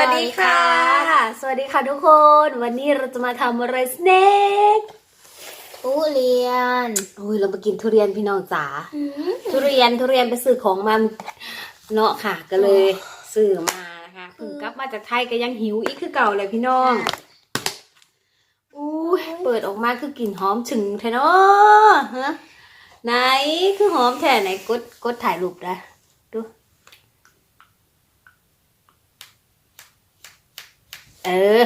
วัสดีค่ะ สวัสดีค่ะทุกคน วันนี้เราจะมาทำอะไรสเน็กทุเรียนโอ้ยเรามากินทุเรียนพี่น้องจ๋าทุเรียนทุเรียนไปซื้อของมาเนาะค่ะ ก็เลยซื้อมานะคะเพิ่งกลับมาจากไทยก็ยังหิวอีกคือเก่าเลยพี่น้องอู้ยเปิดออกมาคือกลิ่นหอมถึงแท้เนาะฮะไหนคือหอมแท้ไหนกดกดถ่ายรูปนะดู เออ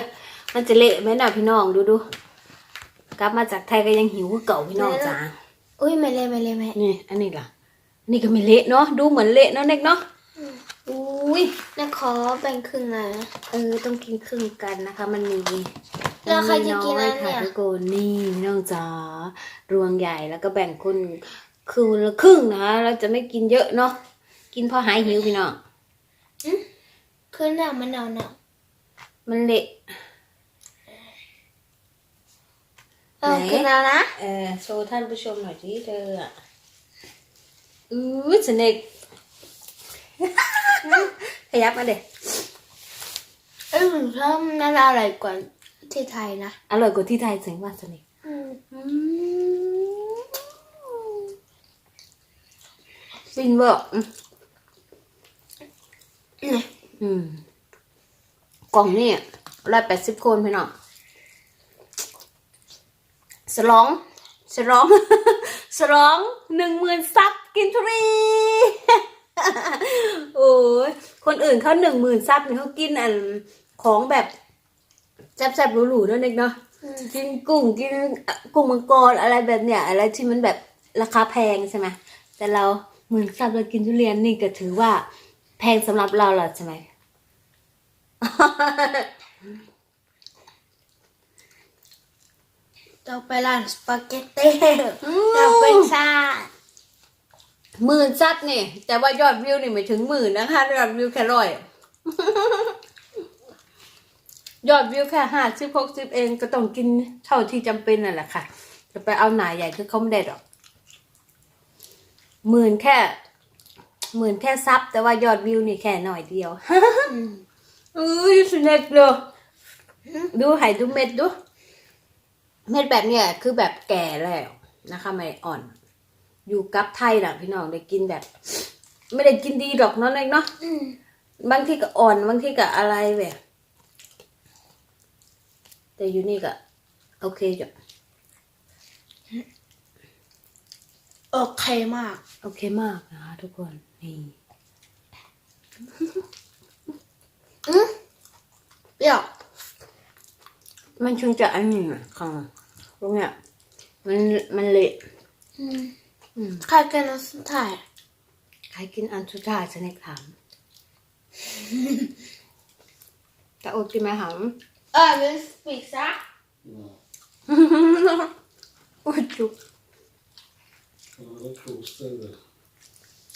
มันจะเละไหมน่ะพี่น้องดูดูกลับมาจากไทยก็ยังหิวคือเก่าพี่น้องจ๋าอุ้ยไม่เลยไม่เลยไม่นี่ อันนี้ล่ะอันนี้ก็ไม่เละเนาะดูเหมือนเละเนาะเน็กเนาะอุ้ยนะขอแบ่งครึ่งหน่อยนะเออต้องกินครึ่งกันนะคะ มันมีแล้วใครจะกินมัอันเนี่ยค่ะทุกคนนี่พี่น้องจ๋ารวงใหญ่แล้วก็แบ่งคนคืนละครึ่งนะคะเราจะไม่กินเยอะเนาะกินพอหายหิวพี่น้องขึ้นหน้ามันหนาวหนาว มันเละเออไหนขึ้นแล้วนะเออโชว์ท่านผู้ชมหน่อยที่เธออะอู้สเน็กขยับมาเด็เอ้ยผมชอบน่าอร่อยกว่าที่ไทยนะ อร่อยกว่าที่ไทยจริงว่าสเน็กอืมฟินเวอร์อืมนี่อืม กล่องนี่ร้อยแปดสิบคนพี่น้องสลองสลองสลองหนึ่งหมื่นซับกินทุเรียนโอ้ยคนอื่นเขาหนึ่งหมื่นซับเนี่ยเขากินอันของแบบแซ่บๆหรูๆเนั่นเองเนาะอืมกินกุ้งกินกุ้งมังกรอะไรแบบเนี้ยอะไรที่มันแบบราคาแพงใช่ไหมแต่เราหมื่นซับเรากินทุเรียนนี่ก็ถือว่าแพงสำหรับเราเหรอใช่ไหม เราไปร้านสปาเกตตี้เราเป็นชาหมื่นซับนี่ แต่ว่ายอดวิวนี่ไม่ถึงหมื่นนะคะยอดวิวแค่ร้อยยอดวิวแค่ห้าสิบหกสิบเองก็ต้องกินเท่าที่จำเป็นนั่นแหละค่ะ จะไปเอาหนาใหญ่คือเขาไม่ได้หรอกหมื่นแค่หมื่นแค่ซับแต่ว่ายอดวิวนี่แค่หน่อยเดียว อืมอุ้ยสเน็กเลยดูไห่ดูเม็ดดู เม็ดแบบเนี้ยคือแบบแก่แล้วนะคะไม่อ่อน อยู่กับไทยน่ะพี่น้องได้กินแบบ ไม่ได้กินดีดอกเนาะเน็กเนาะอืมบางที่ก็อ่อนบางที่ก็อะไรแบบแต่อยู่นี่ก็โอเคจ้ะโอเคมาก โอเคมากนะคะทุกคนนี่อืม เปรี้ยวมันช่วงจะอันนี้อะค่ะตรงเนี้ยมันมันเละอืมอืมใครกันนะสุดท้ายใครกินอันสุดท้ายสเน็กถามแต่โอกินไหมหามเออเป็นปีกซะโอ้ยจุก Ja, det kostar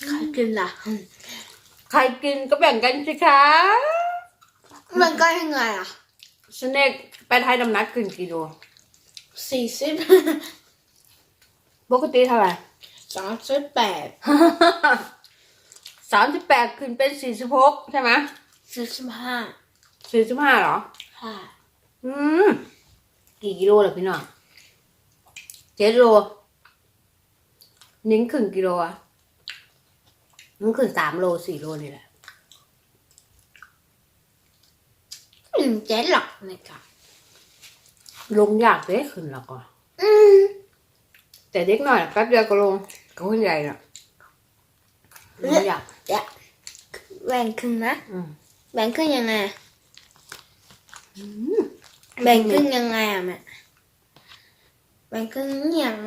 ใครกินล่ะ ใครกินก็แบ่งกันสิคะ มันก็ยังไงอะสเน็กไปไทยน้ำหนักขึ้นกี่โลสี่สิบปกติเท่าไหร่สามสิบแปดสามสิบแปดขึ้นเป็นสี่สิบหกใช่ไหมสี่สิบห้าสี่สิบห้าเหรอค่ะอืมกี่กิโลล่ะพี่น้องเจ็ดโลนิ้งขึ้นกิโลอะนิ้งขึ้นสามโลสี่โลนี่แหละ อืมเจ๊หรอกนะคะลงยากเลยขึ้นแล้วก็อืมแต่เด็กหน่อยแป๊บเดียวก็ลงก็คนใหญ่น่ะลงยากเดี๋ยวแบ่งครึ่งนะอืมแบ่งครึ่งยังไงอะแบ่งครึ่งยังไงอะแม่แบ่งครึ่งอย่าง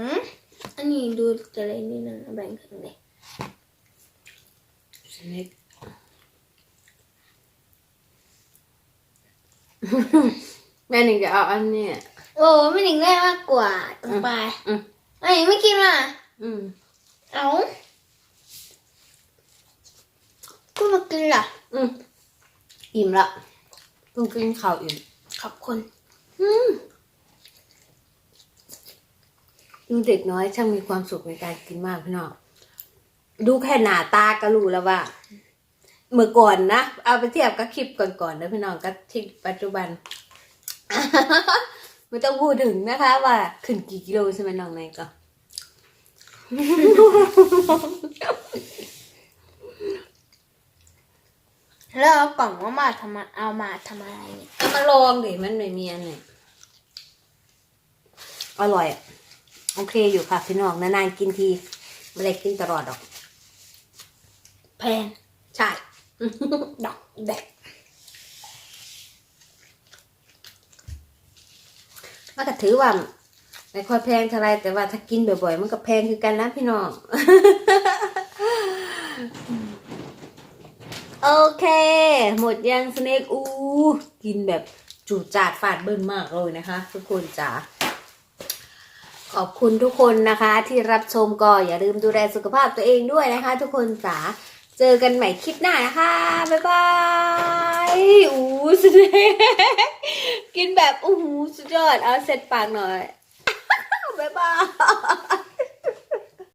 อันนี้ดูจะเลยนิดนึงแบ่งครึ่งเลยสเน็ก แม่หนึ่งจะเอาอันเนี้ยโอ้ไม่หนิงได้มากกว่าตรงไปอืมไอ้ยไม่กินอะ อืมเอาก็มากินล่ะ อืมอิ่มละเพิ่งกินข้าวอิ่มขอบคุณดูเด็กน้อยช่างมีความสุขในการกินมากพี่น้องดูแค่หน้าตาก็รู้แล้วว่า เมื่อก่อนนะเอาไปเทียบกับคลิปก่อนๆนะพี่น้องกับที่ปัจจุบันไม่ต้องพูดถึงนะคะ ว่าขึ้นกี่กิโลใช่ไหมน้องนายก็แล้วเอากล่องว่ามาทำไมเอามาทำอะไรเนี่ยเอามาลองดิมันไม่มีอันไหนอร่อยอะโอเคอยู่ค่ะพี่น้องนานๆกินทีไม่ได้กินตลอดหรอก แพงใช่ ดอกแดกมันก็ถือว่าไม่ค่อยแพงเท่าไรแต่ว่าถ้ากินบ่อยๆ มันก็แพงคือกันนะพี่น้อง โอเค หมดยังสเนกอู กินแบบจูจาดฟาดเบิ้ลมากเลยนะคะ ทุกคนจ๋าขอบคุณทุกคนนะคะ ที่รับชมก็อย่าลืมดูแลสุขภาพตัวเองด้วยนะคะ ทุกคนจ๋า เจอกันใหม่คลิปหน้านะคะ บ๊ายบายอู้สเน็กกินแบบอู้หูสุดยอด เอาเสร็จปากหน่อย บ๊ายบาย